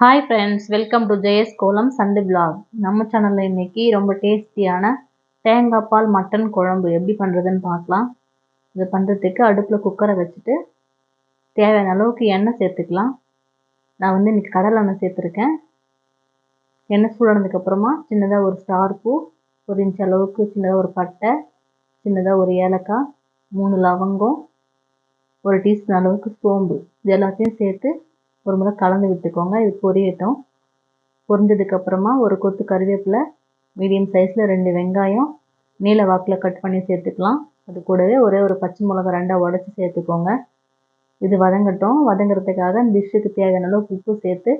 Hi friends welcome to Jayas Kolam சண்டு black நம்ம சேனலில் இன்றைக்கி ரொம்ப டேஸ்டியான தேங்காய் பால் மட்டன் குழம்பு எப்படி பண்ணுறதுன்னு பார்க்கலாம். இதை பண்ணுறதுக்கு அடுப்பில் குக்கரை வச்சுட்டு தேவையான அளவுக்கு எண்ணெய் சேர்த்துக்கலாம். நான் வந்து இன்றைக்கி கடலை எண்ணெய் சேர்த்துருக்கேன். எண்ணெய் சூடானதுக்கப்புறமா சின்னதாக ஒரு ஸ்டார் பூ ஒரு இன்ச் அளவுக்கு சின்னதாக ஒரு பட்டை சின்னதாக ஒரு ஏலக்காய் மூணு லவங்கம் ஒரு டீஸ்பூன் அளவுக்கு சோம்பு. இது எல்லாத்தையும் சேர்த்து ஒரு முறை கலந்து விட்டுக்கோங்க. இது பொரியட்டும். பொரிஞ்சதுக்கப்புறமா ஒரு கொத்து கருவேப்பிலை மீடியம் சைஸில் ரெண்டு வெங்காயம் நீல வாக்கில் கட் பண்ணி சேர்த்துக்கலாம். அது கூடவே ஒரே ஒரு பச்சை மிளகா ரெண்டாக உடச்சி சேர்த்துக்கோங்க. இது வதங்கட்டும். வதங்குறதுக்காக டிஷ்ஷுக்கு தேவையான அளவு உப்பு சேர்த்து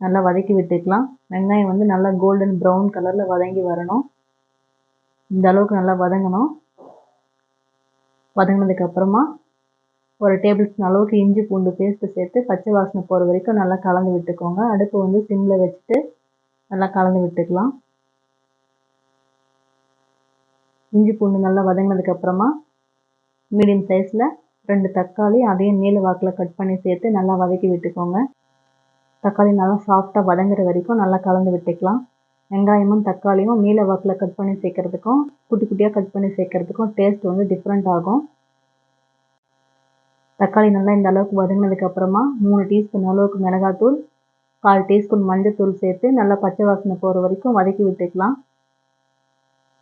நல்லா வதக்கி விட்டுக்கலாம். வெங்காயம் வந்து நல்லா கோல்டன் ப்ரௌன் கலரில் வதங்கி வரணும். இந்த அளவுக்கு நல்லா வதங்கணும். வதங்கினதுக்கப்புறமா ஒரு டேபிள் ஸ்பூன் அளவுக்கு இஞ்சி பூண்டு பேஸ்ட்டு சேர்த்து பச்சை வாசனை போகிற வரைக்கும் நல்லா கலந்து விட்டுக்கோங்க. அடுப்பு வந்து சிம்மில் வச்சுட்டு நல்லா கலந்து விட்டுக்கலாம். இஞ்சி பூண்டு நல்லா வதங்கினதுக்கப்புறமா மீடியம் சைஸில் ரெண்டு தக்காளி அதையும் நீல வாக்கில் கட் பண்ணி சேர்த்து நல்லா வதக்கி விட்டுக்கோங்க. தக்காளி நல்லா சாஃப்டாக வதங்குற வரைக்கும் நல்லா கலந்து விட்டுக்கலாம். வெங்காயமும் தக்காளியும் நீல வாக்கில் கட் பண்ணி சேர்க்குறதுக்கும் குட்டி குட்டியாக கட் பண்ணி சேர்க்குறதுக்கும் டேஸ்ட் வந்து டிஃப்ரெண்ட் ஆகும். தக்காளி நல்லா இந்த அளவுக்கு வதங்கினதுக்கப்புறமா மூணு டீஸ்பூன் அளவுக்கு மிளகாத்தூள் கால் டீஸ்பூன் மஞ்சத்தூள் சேர்த்து நல்லா பச்சை வாசனை போகிற வரைக்கும் வதக்கி விட்டுக்கலாம்.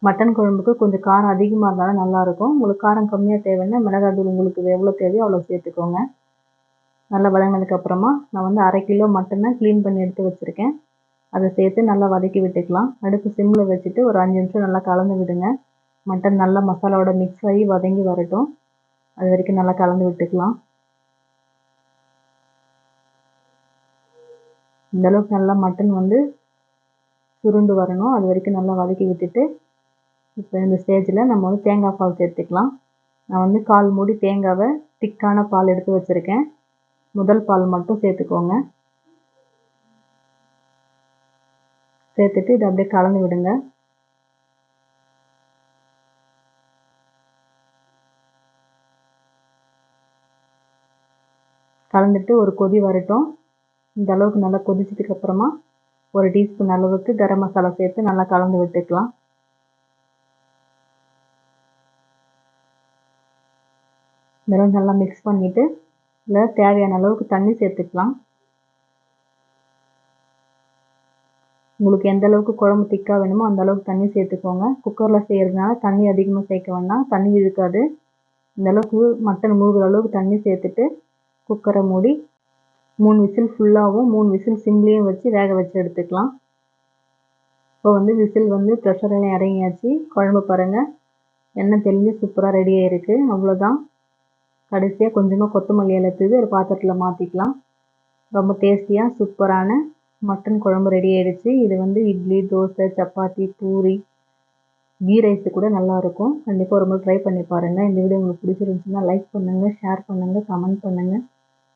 மட்டன் குழம்புக்கு கொஞ்சம் காரம் அதிகமாக இருந்தாலும் நல்லாயிருக்கும் உங்களுக்கு காரம் கம்மியாக தேவைன்னா மிளகாத்தூள் உங்களுக்கு எவ்வளோ தேவையோ அவ்வளோ சேர்த்துக்கோங்க. நல்லா வதங்கினதுக்கப்புறமா நான் வந்து அரை கிலோ மட்டனை க்ளீன் பண்ணி எடுத்து வச்சுருக்கேன். அதை சேர்த்து நல்லா வதக்கி விட்டுக்கலாம். அடுப்பு சிம்மில் வச்சுட்டு ஒரு அஞ்சு நிமிஷம் நல்லா கலந்து விடுங்க. மட்டன் நல்லா மசாலாவோட மிக்ஸ் ஆகி வதங்கி வரட்டும். அது வரைக்கும் நல்லா கலந்து விட்டுக்கலாம். இந்த அளவுக்கு நல்லா மட்டன் வந்து சுருண்டு வரணும். அது வரைக்கும் நல்லா வதக்கி விட்டுட்டு இப்போ இந்த ஸ்டேஜில் நம்ம வந்து தேங்காய் பால் சேர்த்துக்கலாம். நான் வந்து கால் மூடி தேங்காவை திக்கான பால் எடுத்து வச்சுருக்கேன். முதல் பால் மட்டும் சேர்த்துக்கோங்க. சேர்த்துட்டு இதை அப்படியே கலந்து விடுங்க. கலந்துட்டு ஒரு கொதி வரட்டும். இந்த அளவுக்கு நல்லா கொதிச்சதுக்கு அப்புறமா ஒரு டீஸ்பூன் அளவுக்கு கரம் மசாலா சேர்த்து நல்லா கலந்து விட்டுக்கலாம். இதெல்லாம் நல்லா மிக்ஸ் பண்ணிவிட்டு இதில் தேவையான அளவுக்கு தண்ணி சேர்த்துக்கலாம். உங்களுக்கு எந்த அளவுக்கு குழம்பு திக்காக வேணுமோ அந்த அளவுக்கு தண்ணி சேர்த்துக்கோங்க. குக்கரில் செய்கிறதுனால தண்ணி அதிகமாக சேர்க்க வேண்டாம். தண்ணி இழுக்காது. இந்த அளவுக்கு மட்டன் மூழ்கிற அளவுக்கு தண்ணி சேர்த்துட்டு குக்கரை மூடி மூணு விசில் ஃபுல்லாகவும் மூணு விசில் சிம்லேயும் வச்சு வேக வச்சு எடுத்துக்கலாம். இப்போ வந்து விசில் வந்து ப்ரெஷரெல்லாம் இறங்கியாச்சு. குழம்பு பாருங்கள் எண்ணெய் தெளிஞ்சு சூப்பராக ரெடி ஆகிருக்கு அவ்வளோதான் கடைசியாக கொஞ்சமாக கொத்தமல்லி இலை ஒரு பாத்திரத்தில் மாற்றிக்கலாம் ரொம்ப டேஸ்டியாக சூப்பரான மட்டன் குழம்பு ரெடி ஆகிடுச்சு இது வந்து இட்லி தோசை சப்பாத்தி பூரி கீ ரைஸு கூட நல்லாயிருக்கும் கண்டிப்பாக ஒரு முறை ட்ரை பண்ணி பாருங்கள் இந்த வீடியோ உங்களுக்கு பிடிச்சிருந்துச்சுன்னா லைக் பண்ணுங்கள் ஷேர் பண்ணுங்கள் கமெண்ட் பண்ணுங்கள்